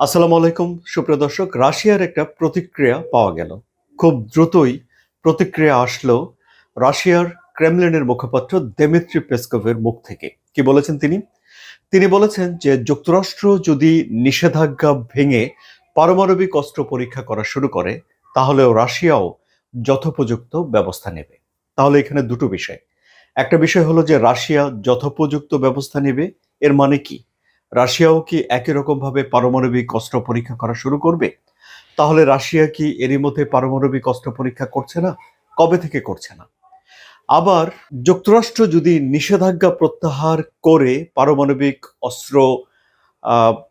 আসসালামু আলাইকুম, সুপ্রিয় দর্শক, রাশিয়ার একটা প্রতিক্রিয়া পাওয়া গেল। খুব দ্রুতই প্রতিক্রিয়া আসলো রাশিয়ার ক্রেমলিনের মুখপাত্র দেমিত্রি পেসকোভের মুখ থেকে। কি বলেছেন তিনি? তিনি বলেছেন যে, যুক্তরাষ্ট্র যদি নিষেধাজ্ঞা ভেঙে পারমাণবিক অস্ত্র পরীক্ষা করা শুরু করে, তাহলেও রাশিয়াও যথোপযুক্ত ব্যবস্থা নেবে। তাহলে এখানে দুটো বিষয়। একটা বিষয় হলো যে, রাশিয়া যথোপযুক্ত ব্যবস্থা নেবে, এর মানে কি? রাশিয়াও কি একই রকমভাবে পারমাণবিক অস্ত্র পরীক্ষা করা শুরু করবে? তাহলে রাশিয়া কি এরই মধ্যে পারমাণবিক অস্ত্র পরীক্ষা করছে না? কবে থেকে করছে না? আবার যুক্তরাষ্ট্র যদি নিষেধাজ্ঞা প্রত্যাহার করে পারমাণবিক অস্ত্র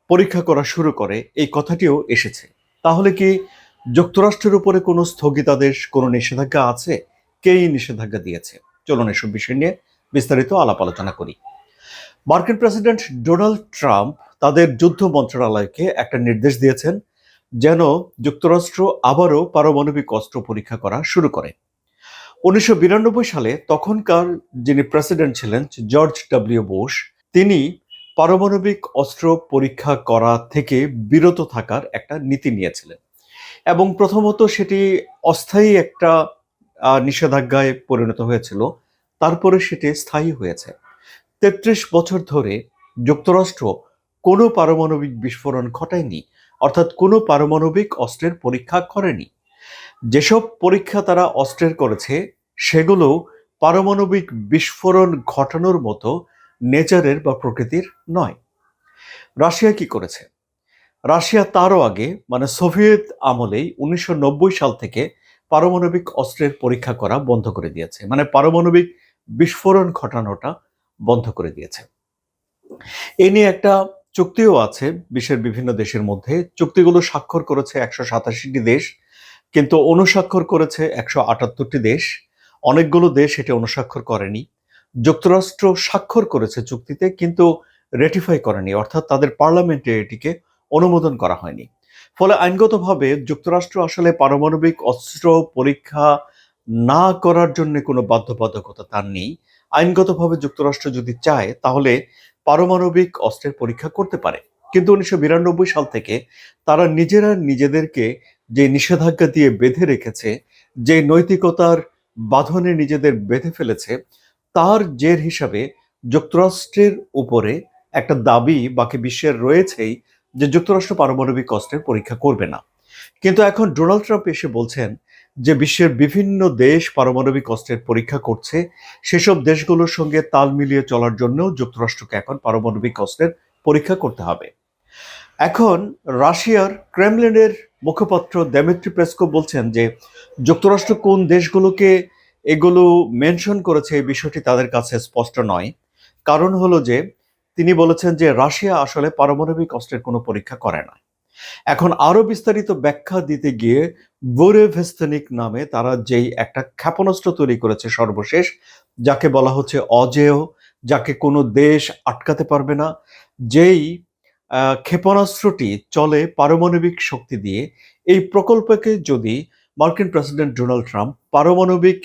পরীক্ষা করা শুরু করে, এই কথাটিও এসেছে। তাহলে কি যুক্তরাষ্ট্রের উপরে কোনো স্থগিতাদেশ, কোনো নিষেধাজ্ঞা আছে? কেই নিষেধাজ্ঞা দিয়েছে? চলুন এসব বিষয় নিয়ে বিস্তারিত আলাপ আলোচনা করি। মার্কিন প্রেসিডেন্ট ডোনাল্ড ট্রাম্প তাদের যুদ্ধ মন্ত্রণালয়কে একটা নির্দেশ দিয়েছেন যেন যুক্তরাষ্ট্র আবারও পারমাণবিক অস্ত্র পরীক্ষা করা শুরু করে। উনিশশো বিরানব্বই সালে তখনকার যিনি প্রেসিডেন্ট ছিলেন, জর্জ ডব্লিউ বোস তিনি পারমাণবিক অস্ত্র পরীক্ষা করা থেকে বিরত থাকার একটা নীতি নিয়েছিলেন এবং প্রথমত সেটি অস্থায়ী একটা নিষেধাজ্ঞায় পরিণত হয়েছিল, তারপরে সেটি স্থায়ী হয়েছে। তেত্রিশ বছর ধরে যুক্তরাষ্ট্র কোনো পারমাণবিক বিস্ফোরণ ঘটায়নি, অর্থাৎ কোনো পারমাণবিক অস্ত্রের পরীক্ষা করেনি। যেসব পরীক্ষা তারা অস্ত্রের করেছে সেগুলো পারমাণবিক বিস্ফোরণ ঘটানোর মতো নেচারের বা প্রকৃতির নয়। রাশিয়া কি করেছে? রাশিয়া তারও আগে মানে সোভিয়েত আমলেই উনিশশো নব্বই সাল থেকে পারমাণবিক অস্ত্রের পরীক্ষা করা বন্ধ করে দিয়েছে। মানে পারমাণবিক বিস্ফোরণ ঘটানোটা বন্ধ করে দিয়েছে। এ নিয়ে একটা চুক্তিও আছে বিশ্বের বিভিন্ন দেশের মধ্যে। চুক্তিগুলো স্বাক্ষর করেছে একশো সাতাশিটি দেশ, কিন্তু অনুস্বাক্ষর করেছে একশো আটাত্তরটি দেশ। অনেকগুলো দেশ এটি অনুস্বাক্ষর করেনি। যুক্তরাষ্ট্র স্বাক্ষর করেছে চুক্তিতে, কিন্তু রেটিফাই করেনি, অর্থাৎ তাদের পার্লামেন্টে এটিকে অনুমোদন করা হয়নি। ফলে আইনগতভাবে যুক্তরাষ্ট্র আসলে পারমাণবিক অস্ত্র পরীক্ষা না করার জন্য কোনো বাধ্যবাধকতা তার নেই। আইনগতভাবে যুক্তরাষ্ট্র যদি চায়, তাহলে পারমাণবিক অস্ত্রের পরীক্ষা করতে পারে। কিন্তু উনিশশো বিরানব্বই সাল থেকে তারা নিজেরা নিজেদেরকে যে নিষেধাজ্ঞা দিয়ে বেঁধে রেখেছে, যে নৈতিকতার বাঁধনে নিজেদের বেঁধে ফেলেছে, তার জের হিসাবে যুক্তরাষ্ট্রের উপরে একটা দাবি বাকি বিশ্বের রয়েছেই যে যুক্তরাষ্ট্র পারমাণবিক অস্ত্রের পরীক্ষা করবে না। কিন্তু এখন ডোনাল্ড ট্রাম্প এসে বলছেন যে বিশ্বের বিভিন্ন দেশ পারমাণবিক অস্ত্রের পরীক্ষা করছে, সেসব দেশগুলোর সঙ্গে তাল মিলিয়ে চলার জন্য যুক্তরাষ্ট্রকে এখন পারমাণবিক অস্ত্রের পরীক্ষা করতে হবে। এখন রাশিয়ার ক্রেমলিনের মুখপাত্র দেমিত্রি পেসকো বলছেন যে, যুক্তরাষ্ট্র কোন দেশগুলোকে এগুলো মেনশন করেছে এই বিষয়টি তাদের কাছে স্পষ্ট নয়। কারণ হলো যে, তিনি বলেছেন যে, রাশিয়া আসলে পারমাণবিক অস্ত্রের কোনো পরীক্ষা করে না। এখন আরও বিস্তারিত ব্যাখ্যা দিতে গিয়ে বোরেভেস্তনিক নামে তারা যেই একটা ক্ষেপণাস্ত্র তৈরি করেছে সর্বশেষ, যাকে বলা হচ্ছে অজেয়, যাকে কোনো দেশ আটকাতে পারবে না, যেই ক্ষেপণাস্ত্রটি চলে পারমাণবিক শক্তি দিয়ে, এই প্রকল্পকে যদি মার্কিন প্রেসিডেন্ট ডোনাল্ড ট্রাম্প পারমাণবিক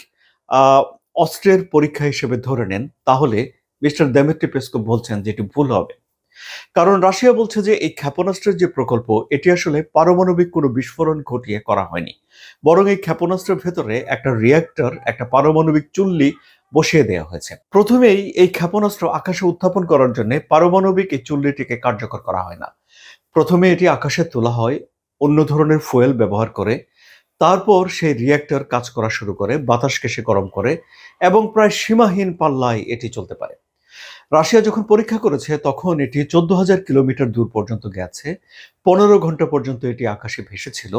অস্ত্রের পরীক্ষা হিসেবে ধরে নেন, তাহলে মিস্টার দেমেট্রি পেসকো বলছেন যে এটি ভুল হবে। কারণ রাশিয়া বলছে যে এই ক্ষেপণাস্ত্রের যে প্রকল্প, এটি আসলে পারমাণবিক কোনো বিস্ফোরণ ঘটিয়ে করা হয়নি। বরং এই ক্ষেপণাস্ত্রের ভেতরে একটা রিয়াক্টর একটা পারমাণবিক চুল্লি বসিয়ে দেওয়া হয়েছে। প্রথমেই এই ক্ষেপণাস্ত্র আকাশে উত্থাপন করার জন্য পারমাণবিক এই চুল্লিটিকে কার্যকর করা হয় না। প্রথমে এটি আকাশে তোলা হয়, অন্য ধরনের ফুয়েল ব্যবহার করে, তারপর সেই রিয়াক্টর কাজ করা শুরু করে, বাতাসকে সে গরম করে, এবং প্রায় সীমাহীন পাল্লায় এটি চলতে পারে। রাশিয়া যখন পরীক্ষা করেছে, তখন এটি চোদ্দ হাজার কিলোমিটার দূর পর্যন্ত গেছে। পনেরো ঘণ্টা পর্যন্ত এটি আকাশে ভেসেছিল।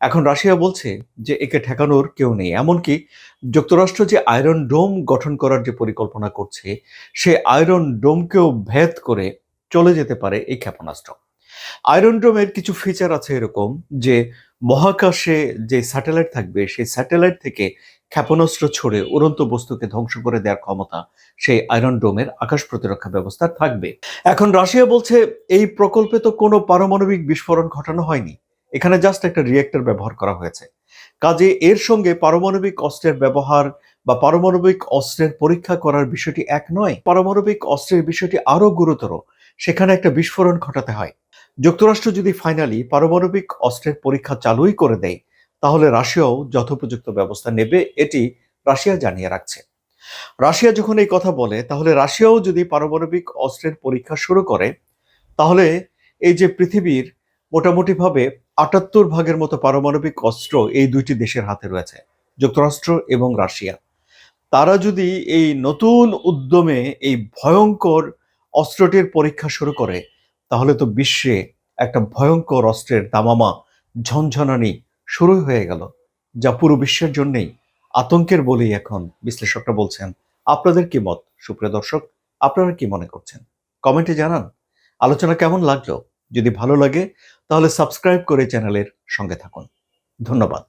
এখন রাশিয়া বলছে যে, একে ঠেকানোর কেউ নেই। এমনকি যুক্তরাষ্ট্র যে আয়রন ডোম গঠন করার যে পরিকল্পনা করছে, সে আয়রন ডোমকেও ভেদ করে চলে যেতে পারে এই ক্ষেপণাস্ত্র। আয়রন ডোমের কিছু ফিচার আছে এরকম যে মহাকাশে যে স্যাটেলাইট থাকবে, সেই স্যাটেলাইট থেকে ক্ষেপণাস্ত্র ছড়ে উড়ন্ত বস্তুকে ধ্বংস করে দেওয়ার ক্ষমতা সেই আয়রন ডোমের আকাশ প্রতিরক্ষা ব্যবস্থা থাকবে। এখন রাশিয়া বলছে, এই প্রকল্পে তো কোনো পারমাণবিক বিস্ফোরণ ঘটানো হয়নি। এখানে জাস্ট একটা রিয়েক্টর ব্যবহার করা হয়েছে। কাজে এর সঙ্গে পারমাণবিক অস্ত্রের ব্যবহার বা পারমাণবিক অস্ত্রের পরীক্ষা করার বিষয়টি এক নয়, পারমাণবিক অস্ত্রের বিষয়টি আরও গুরুতর। সেখানে একটা বিস্ফোরণ ঘটাতে হয়। যুক্তরাষ্ট্র যদি ফাইনালি পারমাণবিক অস্ত্রের পরীক্ষা চালুই করে দেয়, তাহলে রাশিয়াও যথোপযুক্ত ব্যবস্থা নেবে, এটি রাশিয়া জানিয়ে রাখছে। রাশিয়া যখন এই কথা বলে, তাহলে রাশিয়াও যদি পারমাণবিক অস্ত্রের পরীক্ষা শুরু করে, তাহলে এই যে পৃথিবীর মোটামুটিভাবে আটাত্তর ভাগের মতো পারমাণবিক অস্ত্র এই দুইটি দেশের হাতে রয়েছে, যুক্তরাষ্ট্র এবং রাশিয়া। তারা যদি এই নতুন উদ্যমে এই ভয়ঙ্কর অস্ত্রটির পরীক্ষা শুরু করে তাহলে তো বিশ্বে একটা ভয়ঙ্কর অস্ত্রের দামামা ঝনঝনানি শুরু হয়ে গেল, যা পুরো বিশ্বের জন্যই আতঙ্কের বলেই এখন বিশ্লেষকরা বলছেন। আপনাদের কি মত? সুপ্রিয় দর্শক, আপনারা কি মনে করছেন? কমেন্টে জানান। আলোচনা কেমন লাগল? যদি ভালো লাগে, তাহলে সাবস্ক্রাইব করে চ্যানেলের সঙ্গে থাকুন। ধন্যবাদ।